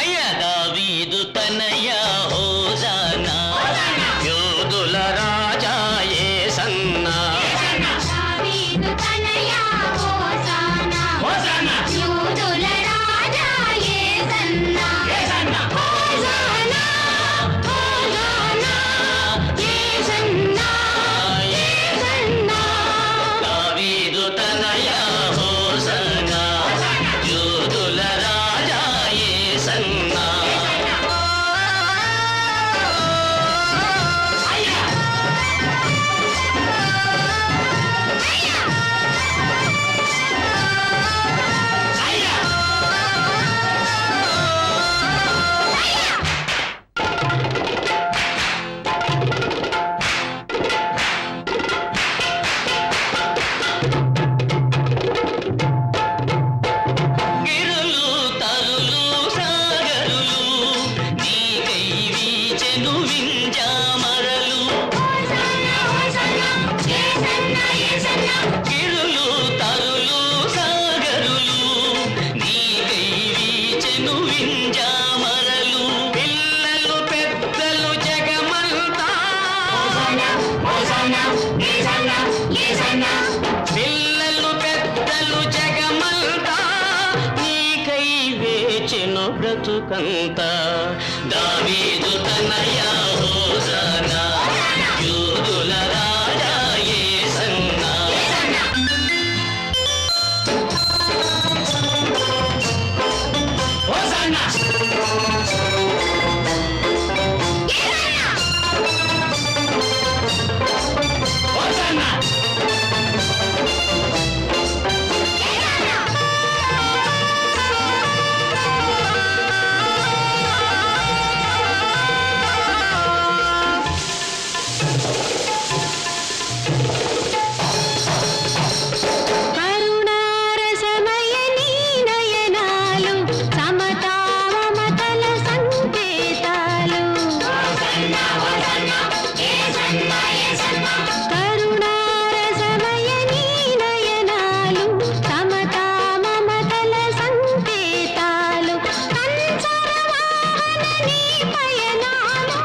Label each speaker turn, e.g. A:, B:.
A: అయ్యా పిల్లలు పెద్దలు జగమంతా నీకై వేచెను బ్రతుకంతా. దావీదు
B: తనయాహో పయనాలు